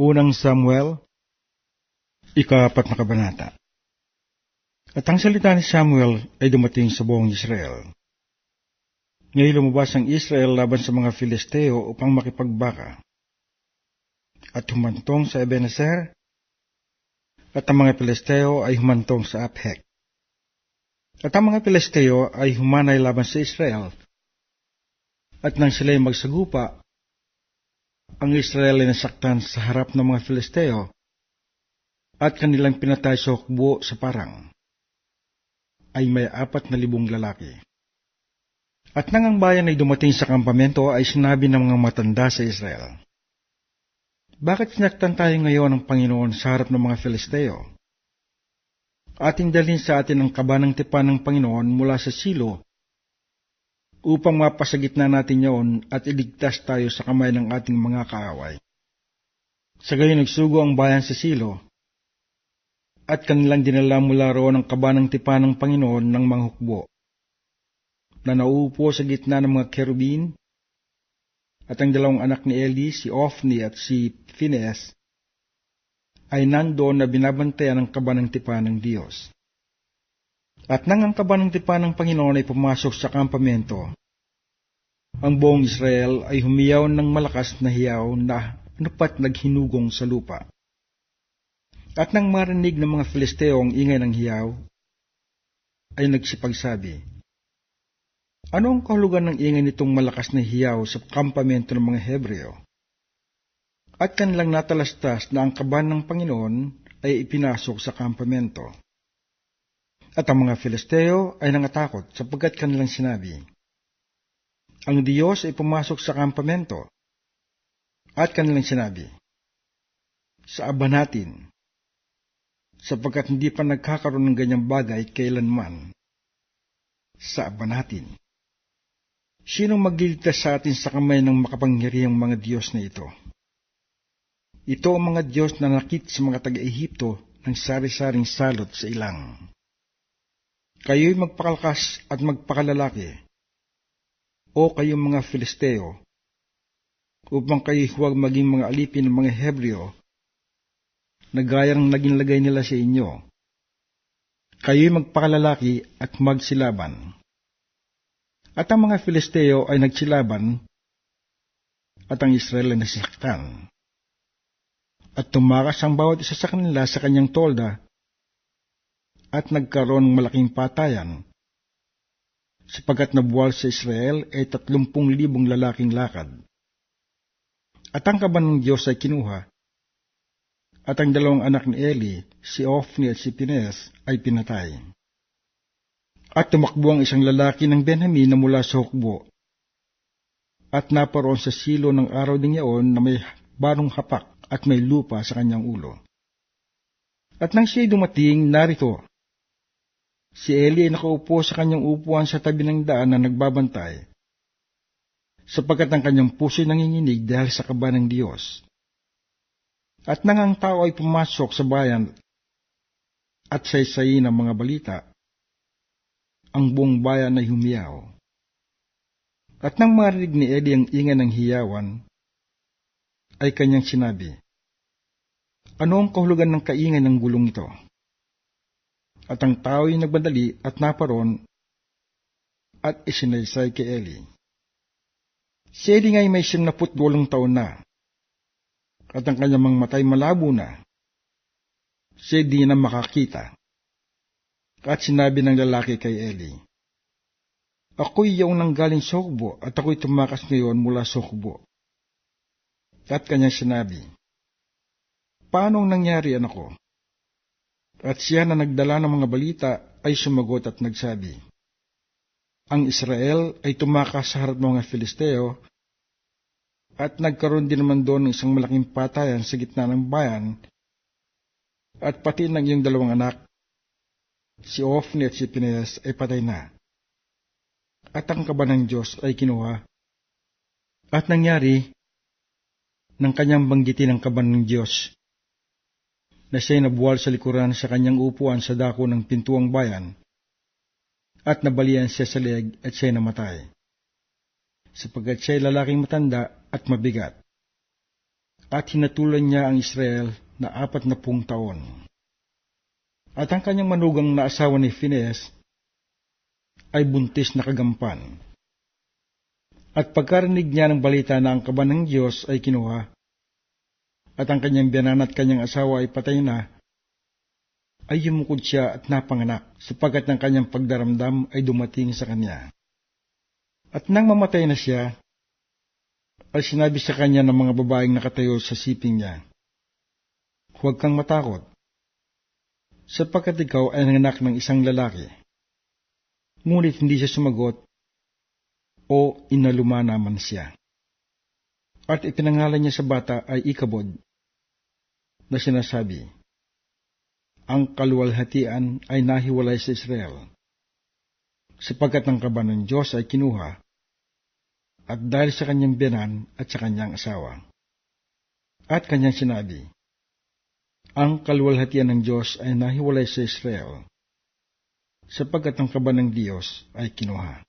Unang Samuel, ikapat na kabanata. At ang salita ni Samuel ay dumating sa buong Israel. Ngayon lumabas ang Israel laban sa mga Filisteo upang makipagbaka. At humantong sa Ebenezer, at ang mga Filisteo ay humantong sa Aphek. At ang mga Filisteo ay humanay laban sa Israel. At nang sila'y magsagupa, ang Israel ay nasaktan sa harap ng mga Filisteo at kanilang pinatay sa hukbo sa parang ay may apat na libong lalaki. At nang ang bayan ay dumating sa kampamento ay sinabi ng mga matanda sa Israel, Bakit sinaktan tayo ngayon ng Panginoon sa harap ng mga Filisteo? Ating dalhin sa atin ang kaba ng tipan ng Panginoon mula sa silo upang mapasagitna natin yon at iligtas tayo sa kamay ng ating mga kaaway. Sa gayon nagsugo ang bayan sa silo, at kanilang dinala mula roon ang kaba ng tipa ng Panginoon ng mga hukbo, na nauupo sa gitna ng mga kerubin, at ang dalawang anak ni Eli, si Ophni at si Phineas, ay nandoon na binabantayan ang kaba ng tipa ng Diyos. At nang ang kaba ng tipa ng Panginoon ay pumasok sa kampamento, ang buong Israel ay humiyaw ng malakas na hiyaw na anupat naghinugong sa lupa. At nang marinig ng mga Filisteo ang ingay ng hiyaw, ay nagsipagsabi, Ano ang kahulugan ng ingay nitong malakas na hiyaw sa kampamento ng mga Hebreo? At kanilang natalastas na ang kaban ng Panginoon ay ipinasok sa kampamento. At ang mga Filisteo ay nangatakot sapagkat kanilang sinabi, Ang Diyos ay pumasok sa kampamento. At kanilang sinabi, Sa aba natin, sapagkat hindi pa nagkakaroon ng ganyang bagay kailanman. Sa aba natin. Sinong magliligtas sa atin sa kamay ng makapangyarihang mga Diyos na ito? Ito ang mga Diyos na nakit sa mga taga-Ehipto ng sari-saring salot sa ilang. Kayo'y magpakalakas at magpakalalaki, o kayong mga Filisteo, upang kayo huwag maging mga alipin ng mga Hebreo, na gayang naging lagay nila sa inyo. Kayo'y magpakalalaki at magsilaban. At ang mga Filisteo ay nagsilaban, at ang Israel ay nasaktan. At tumakas ang bawat isa sa kanila sa kanyang tolda, at nagkaroon ng malaking patayan, sapagkat nabuwal sa Israel ay tatlumpung libong lalaking lakad. At ang kaban ng Diyos ay kinuha, at ang dalawang anak ni Eli, si Ophni at si Pines, ay pinatay. At tumakbo ang isang lalaki ng Benjamin na mula sa hukbo, at naparoon sa silo ng araw ding yaon na may barong hapak at may lupa sa kanyang ulo. At nang siya'y dumating, narito, Si Eli ay nakaupo sa kanyang upuan sa tabi ng daan na nagbabantay, sapagkat ang kanyang puso'y nanginginig dahil sa kaba ng Diyos. At nang ang tao ay pumasok sa bayan at saysayin ng mga balita, ang buong bayan ay humiyaw. At nang marinig ni Eli ang ingay ng hiyawan, ay kanyang sinabi, Ano ang kahulugan ng kaingay ng gulong ito? At ang tao'y nagbadali at naparon at isinaysay kay Eli. Si Eli nga'y may siyamnaput walong taon na, at ang kanyang mga matay malabo na. Si di na makakita. At sinabi ng lalaki kay Eli, Ako'y yaong nanggaling sa hukbo at ako'y tumakas ngayon mula sa hukbo. At kanyang sinabi, Paano nangyari anak ko? At siya na nagdala ng mga balita ay sumagot at nagsabi, Ang Israel ay tumakas sa harap ng mga Filisteo at nagkaroon din naman doon ng isang malaking patayan sa gitna ng bayan at pati ng iyong dalawang anak, si Ophni at si Pineas ay patay na. At ang kaba ng Diyos ay kinuha. At nangyari, ng kanyang banggitin ang kaban ng Diyos na siya'y nabuwal sa likuran sa kanyang upuan sa dako ng pintuang bayan, at nabalian siya sa leeg at siya'y namatay, sapagkat siya'y lalaking matanda at mabigat. at hinatulan niya ang Israel na apat na pung taon. At ang kanyang manugang na asawa ni Phineas ay buntis na kagampan. At pagkarinig niya ng balita na ang kaban ng Diyos ay kinuha, at ang kanyang biyanan at kanyang asawa ay patay na, ay yumukod siya at napanganak, sapagkat ng kanyang pagdaramdam ay dumating sa kanya. At nang mamatay na siya, ay sinabi sa kanya ng mga babaeng nakatayo sa siping niya, Huwag kang matakot, sapagkat ikaw ay nanganak ng isang lalaki. Ngunit hindi siya sumagot o inalumana man siya. At ipinangalan niya sa bata ay Ikabod, na sinasabi, Ang kaluwalhatian ay nahiwalay sa Israel, sapagkat ang kaban ng Diyos ay kinuha, at dahil sa kanyang biyanan at sa kanyang asawa. At kanyang sinabi, Ang kaluwalhatian ng Diyos ay nahiwalay sa Israel, sapagkat ang kaban ng Diyos ay kinuha.